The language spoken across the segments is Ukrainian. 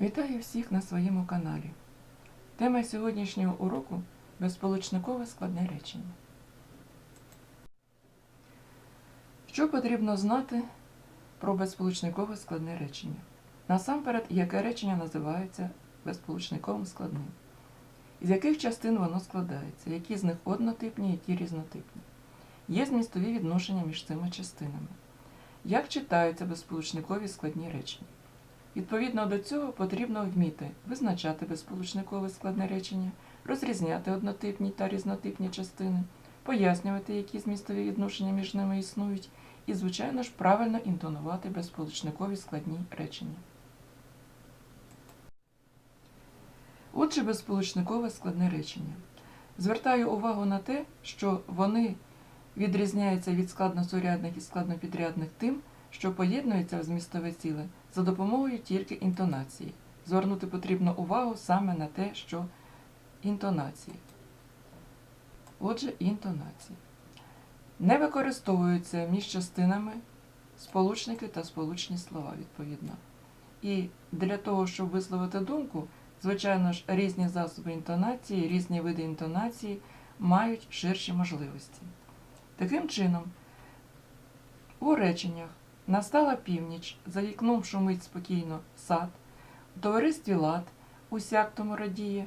Вітаю всіх на своєму каналі. Тема сьогоднішнього уроку безполучникове складне речення. Що потрібно знати про безполучникове складне речення? Насамперед, яке речення називається безполучниковим складним? Із яких частин воно складається, які з них однотипні, які різнотипні? Є змістові відношення між цими частинами. Як читаються безполучникові складні речення? Відповідно до цього потрібно вміти визначати безполучникове складне речення, розрізняти однотипні та різнотипні частини, пояснювати, які змістові відношення між ними існують, і, звичайно ж, правильно інтонувати безполучникові складні речення. Отже, безполучникове складне речення. Звертаю увагу на те, що вони відрізняються від складносурядних і складнопідрядних тим, що поєднуються в змістове ціле за допомогою тільки інтонації. Звернути потрібно увагу саме на те, що інтонації. Отже, інтонації. Не використовуються між частинами сполучники та сполучні слова, відповідно. І для того, щоб висловити думку, звичайно ж, різні засоби інтонації, різні види інтонації мають ширші можливості. Таким чином, у реченнях Настала північ, за вікном шумить спокійно сад, у товаристві лад, усяк тому радіє,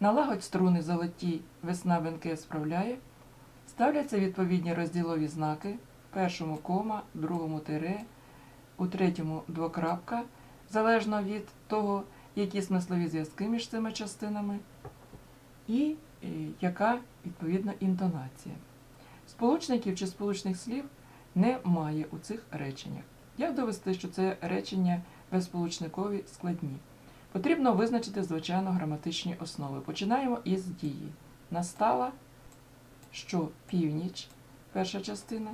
налагодь струни золоті, весна бенкет справляє, ставляться відповідні розділові знаки, в першому кома, в другому тире, у третьому двокрапка, залежно від того, які смислові зв'язки між цими частинами, і е, яка відповідно інтонація. Сполучників чи сполучних слів немає у цих реченнях. Як довести, що це речення безсполучникові складні? Потрібно визначити, звичайно, граматичні основи. Починаємо із дії. Настала, що північ, перша частина.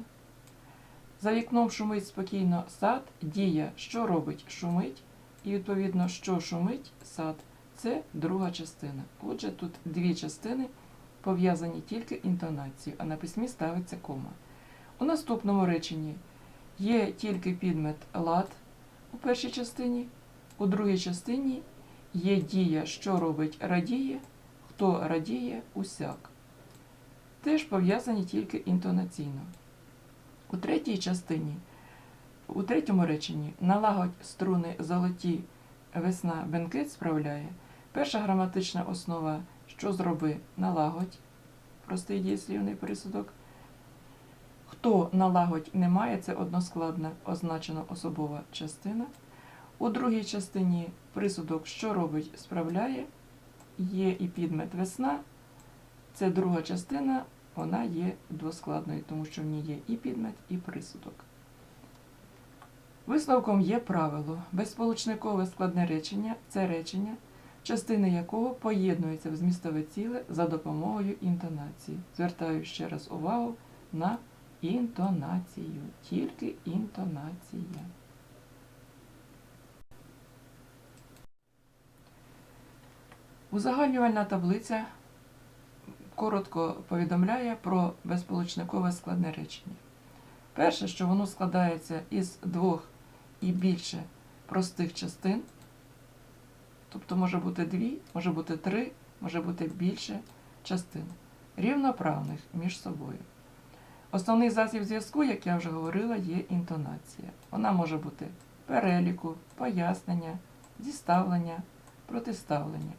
За вікном шумить спокійно сад, дія, що робить, шумить, і, відповідно, що шумить сад це друга частина. Отже, тут дві частини пов'язані тільки інтонацією, а на письмі ставиться кома. У наступному реченні є тільки підмет лад у першій частині, у другій частині є дія, що робить радіє, хто радіє усяк. Теж пов'язані тільки інтонаційно. У третій частині, у третьому реченні налагодь струни золоті весна бенкет справляє. Перша граматична основа, що зроби налагодь, простий дієслівний присудок. Хто налагодь немає, це односкладна означена особова частина. У другій частині присудок, що робить, справляє, є і підмет весна. Це друга частина, вона є двоскладною, тому що в ній є і підмет, і присудок. Висновком є правило. Безсполучникове складне речення це речення, частини якого поєднуються в змістове ціле за допомогою інтонації. Звертаю ще раз увагу на інтонацію, тільки інтонація. Узагальнювальна таблиця коротко повідомляє про безполучникове складне речення. Перше, що воно складається із двох і більше простих частин, тобто може бути дві, може бути три, може бути більше частин, рівноправних між собою. Основний засіб зв'язку, як я вже говорила, є інтонація. Вона може бути переліку, пояснення, зіставлення, протиставлення.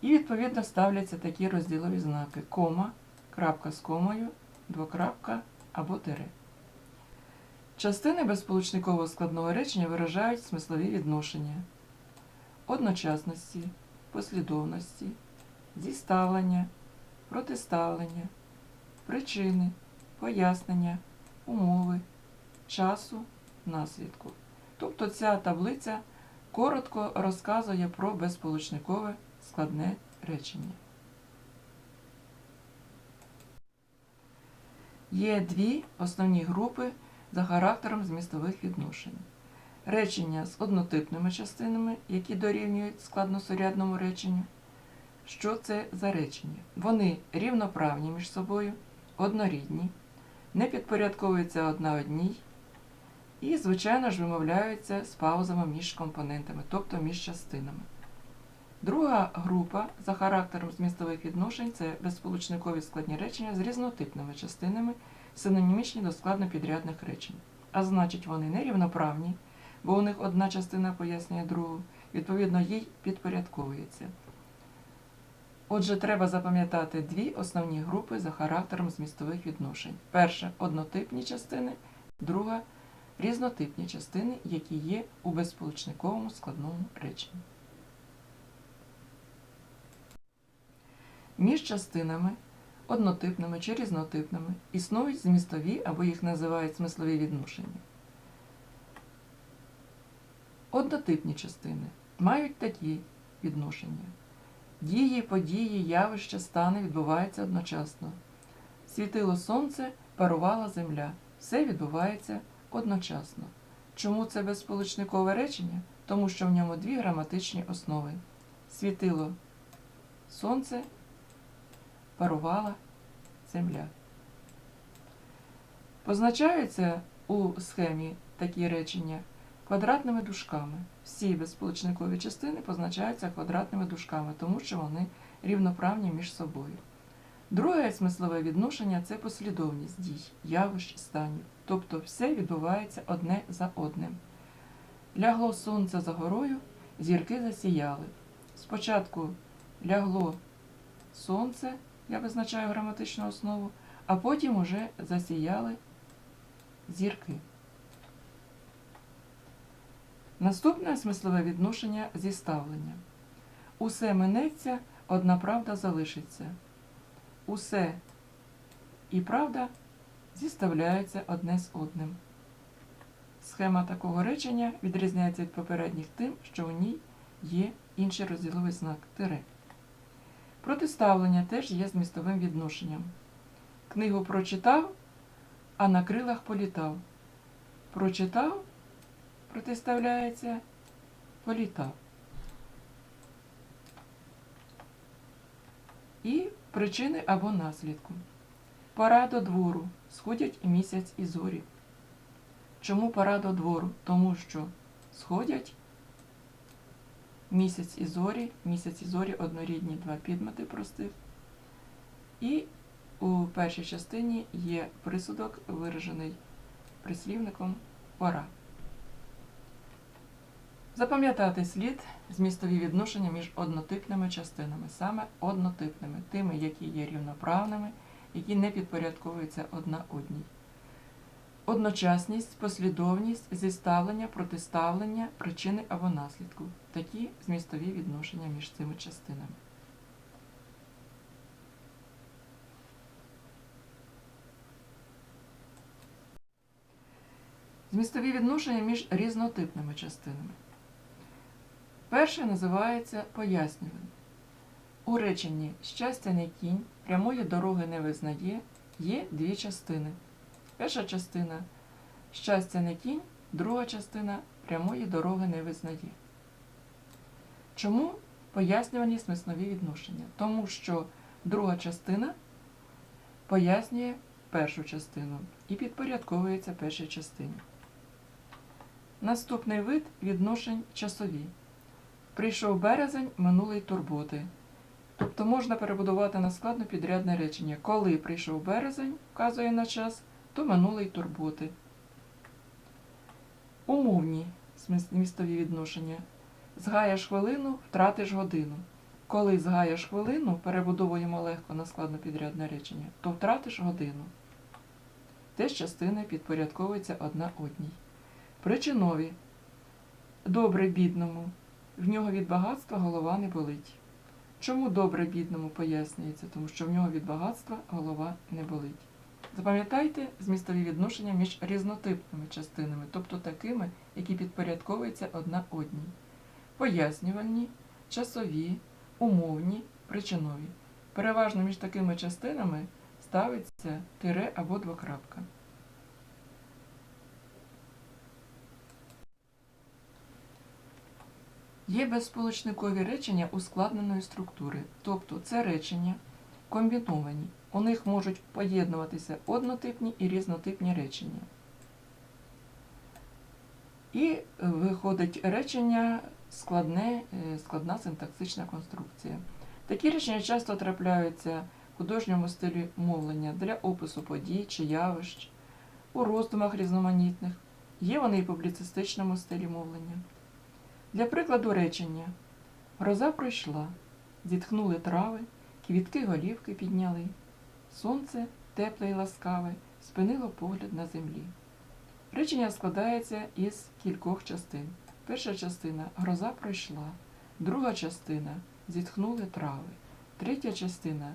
І, відповідно, ставляться такі розділові знаки кома, крапка з комою, двокрапка або тире. Частини безсполучникового складного речення виражають смислові відношення одночасності, послідовності, зіставлення, протиставлення, причини, пояснення, умови, часу, наслідку. Тобто ця таблиця коротко розказує про безсполучникове складне речення. Є дві основні групи за характером змістових відношень. Речення з однотипними частинами, які дорівнюють складносурядному реченню. Що це за речення? Вони рівноправні між собою, однорідні, не підпорядковуються одна одній І, звичайно ж, вимовляються з паузами між компонентами, тобто між частинами. Друга група за характером змістових відношень це безсполучникові складні речення з різнотипними частинами, синонімічні до складнопідрядних речень. А значить, вони нерівноправні, бо у них одна частина пояснює другу, відповідно, їй підпорядковується. Отже, треба запам'ятати дві основні групи за характером змістових відношень. Перша однотипні частини, друга різнотипні частини, які є у безсполучниковому складному реченні. Між частинами, однотипними чи різнотипними, існують змістові або їх називають смислові відношення. Однотипні частини мають такі відношення. Дії, події, явища, стани відбуваються одночасно. Світило сонце, парувала земля. Все відбувається одночасно. Чому це безсполучникове речення? Тому що в ньому дві граматичні основи. Світило сонце, парувала земля. Позначаються у схемі такі речення квадратними дужками. Всі безсполучникові частини позначаються квадратними дужками, тому що вони рівноправні між собою. Друге смислове відношення це послідовність дій, явищ, станів. Тобто все відбувається одне за одним. Лягло сонце за горою, зірки засіяли. Спочатку лягло сонце, я визначаю граматичну основу, а потім уже засіяли зірки. Наступне смислове відношення зіставлення. Усе минеться, одна правда залишиться. Усе і правда зіставляються одне з одним. Схема такого речення відрізняється від попередніх тим, що у ній є інший розділовий знак тире. Протиставлення теж є змістовим відношенням. Книгу прочитав, а на крилах політав. Прочитав, протиставляється, політав. І причини або наслідку. Пора до двору, сходять і місяць і зорі. Чому пора до двору? Тому що сходять місяць і зорі, місяць і зорі однорідні два підмети простих. І у першій частині є присудок, виражений прислівником пора. Запам'ятати слід змістові відношення між однотипними частинами, саме однотипними, тими, які є рівноправними, які не підпорядковуються одна одній. Одночасність, послідовність, зіставлення, протиставлення, причини або наслідку. Такі змістові відношення між цими частинами. Змістові відношення між різнотипними частинами. Перше називається пояснюванням. У реченні щастя не кінь, прямої дороги не визнає, є дві частини. Перша частина щастя не кінь, друга частина прямої дороги не визнає. Чому пояснювані смислові відношення? Тому що друга частина пояснює першу частину і підпорядковується першій частині. Наступний вид відношень часові. Прийшов березень минулий турботи. Тобто можна перебудувати на складно підрядне речення. Коли прийшов березень, вказує на час, то минулий турботи. Умовні змістові відношення. Згаєш хвилину, втратиш годину. Коли згаєш хвилину, перебудовуємо легко на складно підрядне речення, то втратиш годину. Теж частини підпорядковуються одна одній. Причинові. Добре бідному. В нього від багатства голова не болить. Чому добре бідному пояснюється? Тому що в нього від багатства голова не болить. Запам'ятайте змістові відношення між різнотипними частинами, тобто такими, які підпорядковуються одна одній. Пояснювальні, часові, умовні, причинові. Переважно між такими частинами ставиться тире або двокрапка. Є безсполучникові речення ускладненої структури, тобто це речення комбіновані. У них можуть поєднуватися однотипні і різнотипні речення. І виходить речення складне, е, складна синтаксична конструкція. Такі речення часто трапляються в художньому стилі мовлення для опису подій чи явищ, у роздумах різноманітних. Є вони і в публіцистичному стилі мовлення. Для прикладу речення Гроза пройшла, зітхнули трави, квітки голівки підняли. Сонце, тепле й ласкаве, спинило погляд на землі. Речення складається із кількох частин. Перша частина гроза пройшла, друга частина зітхнули трави, третя частина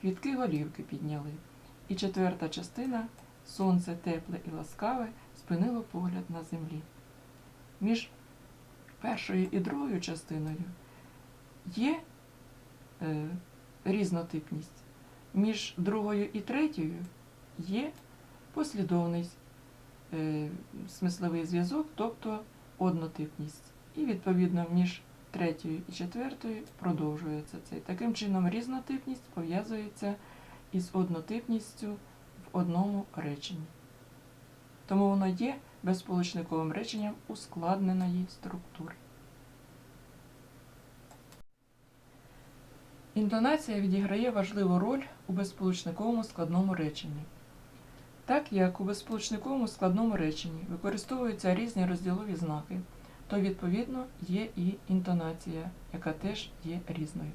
квітки голівки підняли. І четверта частина сонце тепле і ласкаве спинило погляд на землі. Між першою і другою частиною є е, різнотипність. Між другою і третьою є послідовний е, смисловий зв'язок, тобто однотипність. І відповідно між третьою і четвертою продовжується цей. Таким чином, різнотипність пов'язується із однотипністю в одному реченні. Тому воно є безсполучниковим реченням ускладненої структури. Інтонація відіграє важливу роль у безсполучниковому складному реченні. Так як у безсполучниковому складному реченні використовуються різні розділові знаки, то відповідно є і інтонація, яка теж є різною.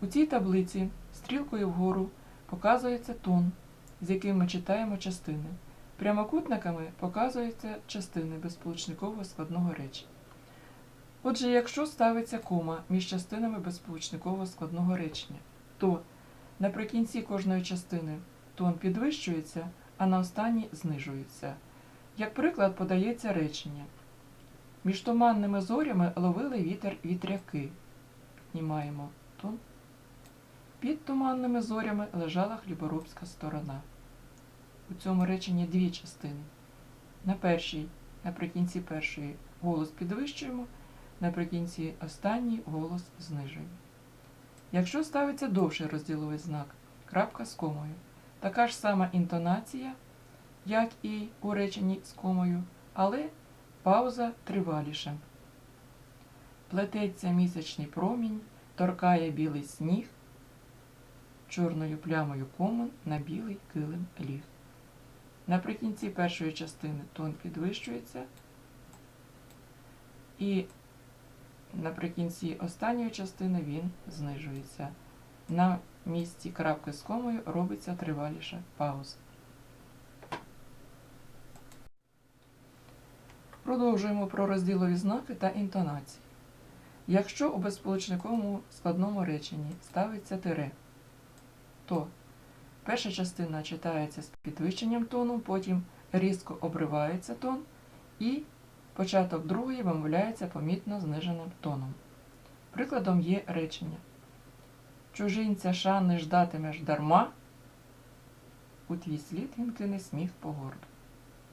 У цій таблиці стрілкою вгору показується тон, з яким ми читаємо частини. Прямокутниками показуються частини безсполучникового складного речення. Отже, якщо ставиться кома між частинами безсполучникового складного речення, то наприкінці кожної частини тон підвищується, а на останній знижується. Як приклад подається речення. Між туманними зорями ловили вітер вітряки. Піднімаємо тон. Під туманними зорями лежала хліборобська сторона. У цьому реченні дві частини. На першій, наприкінці першої голос підвищуємо, наприкінці останній голос знижуємо. Якщо ставиться довший розділовий знак, крапка з комою, така ж сама інтонація, як і у реченні з комою, але пауза триваліша. Плететься місячний промінь, торкає білий сніг, чорною плямою комин на білий килим ліг. Наприкінці першої частини тон підвищується, і наприкінці останньої частини він знижується. На місці крапки з комою робиться триваліша пауза. Продовжуємо про розділові знаки та інтонації. Якщо у безсполучниковому складному реченні ставиться тире, то перша частина читається з підвищенням тону, потім різко обривається тон, і початок другої вимовляється помітно зниженим тоном. Прикладом є речення. Чужинця шани ждатимеш дарма, у твій слід він кине сміх по горду.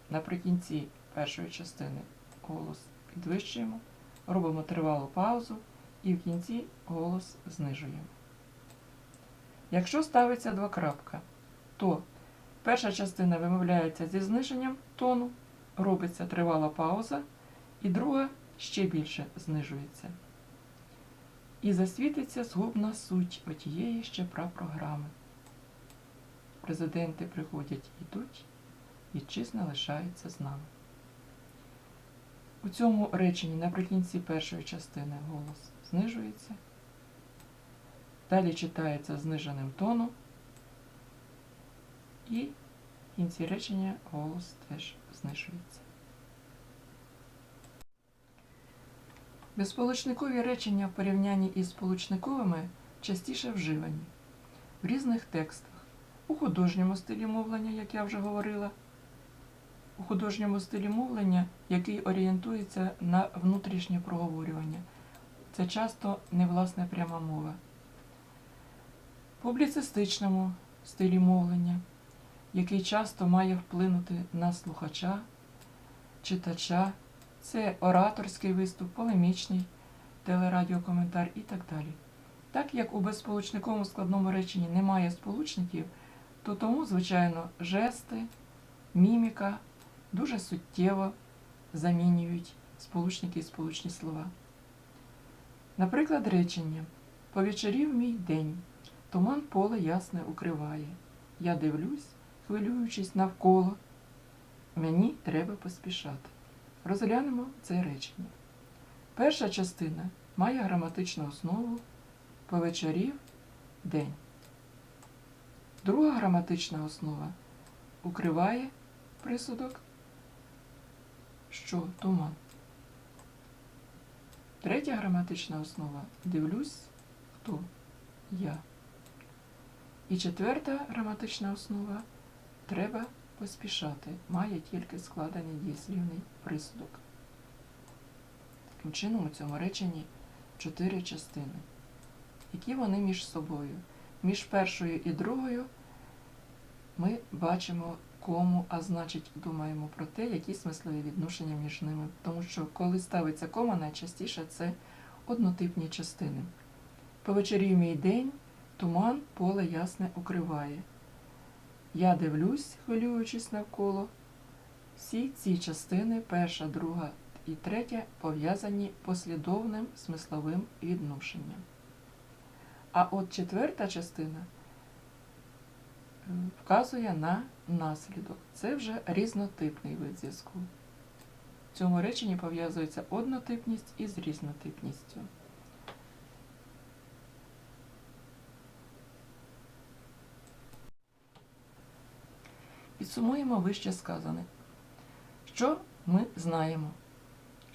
Наприкінці першої частини голос підвищуємо, робимо тривалу паузу і в кінці голос знижуємо. Якщо ставиться два крапка, то перша частина вимовляється зі зниженням тону, робиться тривала пауза, і друга ще більше знижується. І засвітиться згубна суть отієї ще прапрограми. Президенти приходять ідуть, вітчизна лишається з нами. У цьому реченні наприкінці першої частини голос знижується. Далі читається зниженим тоном. І в кінці речення голос теж знижується. Безсполучникові речення в порівнянні із сполучниковими частіше вживані в різних текстах, у художньому стилі мовлення, як я вже говорила, у художньому стилі мовлення, який орієнтується на внутрішнє проговорювання. Це часто не власне пряма мова. Публіцистичному стилі мовлення, який часто має вплинути на слухача, читача, це ораторський виступ, полемічний телерадіокоментар і так далі. Так як у безсполучниковому складному реченні немає сполучників, то тому, звичайно, жести, міміка дуже суттєво замінюють сполучники і сполучні слова. Наприклад, речення Повечерів мій день, туман поле ясне укриває. Я дивлюсь, хвилюючись навколо. Мені треба поспішати. Розглянемо це речення. Перша частина має граматичну основу повечерів день. Друга граматична основа укриває присудок, що туман. Третя граматична основа дивлюсь, хто я. І четверта граматична основа треба поспішати, має тільки складений дієслівний присудок. Таким чином, у цьому реченні чотири частини. Які вони між собою? Між першою і другою ми бачимо кому, а значить думаємо про те, які смислові відношення між ними. Тому що коли ставиться кома, найчастіше це однотипні частини. Повечерів мій день, туман поле ясне укриває. Я дивлюсь, хвилюючись навколо. Всі ці частини, перша, друга і третя, пов'язані послідовним смисловим відношенням. А от четверта частина е, вказує на наслідок. Це вже різнотипний вид зв'язку. В цьому реченні пов'язується однотипність із різнотипністю. Підсумуємо вище сказане. Що ми знаємо?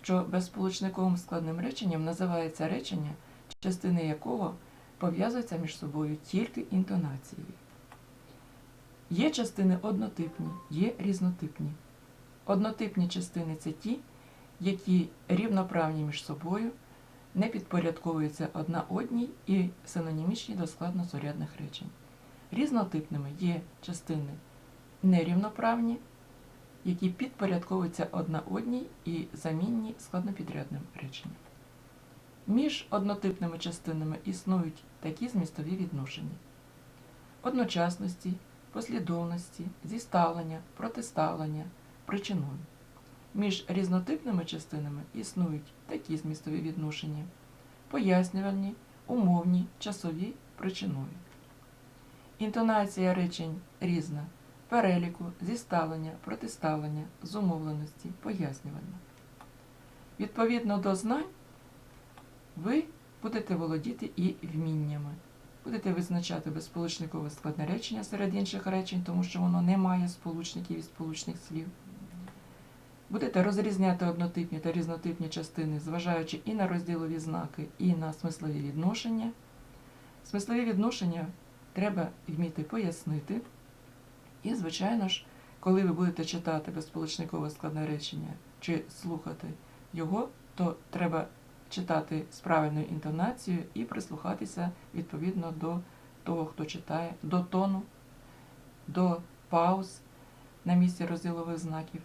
Що безсполучниковим складним реченням називається речення, частини якого пов'язуються між собою тільки інтонацією. Є частини однотипні, є різнотипні. Однотипні частини це ті, які рівноправні між собою, не підпорядковуються одна одній і синонімічні до складнозорядних речень. Різнотипними є частини нерівноправні, які підпорядковуються одна одній і замінні складнопідрядним реченням. Між однотипними частинами існують такі змістові відношення: одночасності, послідовності, зіставлення, протиставлення, причиною. Між різнотипними частинами існують такі змістові відношення: пояснювальні, умовні, часові, причиною. Інтонація речень різна переліку, зіставлення, протиставлення, зумовленості, пояснювання. Відповідно до знань, ви будете володіти і вміннями. Будете визначати безсполучникове складне речення серед інших речень, тому що воно не має сполучників і сполучних слів. Будете розрізняти однотипні та різнотипні частини, зважаючи і на розділові знаки, і на смислові відношення. Смислові відношення треба вміти пояснити. І, звичайно ж, коли ви будете читати безсполучникове складне речення чи слухати його, то треба читати з правильною інтонацією і прислухатися відповідно до того, хто читає, до тону, до пауз на місці розділових знаків.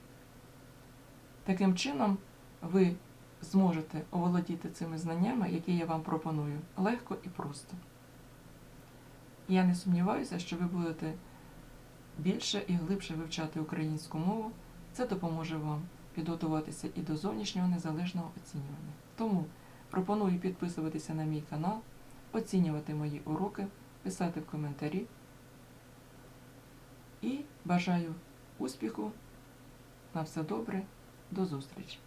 Таким чином, ви зможете оволодіти цими знаннями, які я вам пропоную, легко і просто. Я не сумніваюся, що ви будете більше і глибше вивчати українську мову. Це допоможе вам підготуватися і до зовнішнього незалежного оцінювання. Тому пропоную підписуватися на мій канал, оцінювати мої уроки, писати в коментарі і бажаю успіху. На все добре, до зустрічі!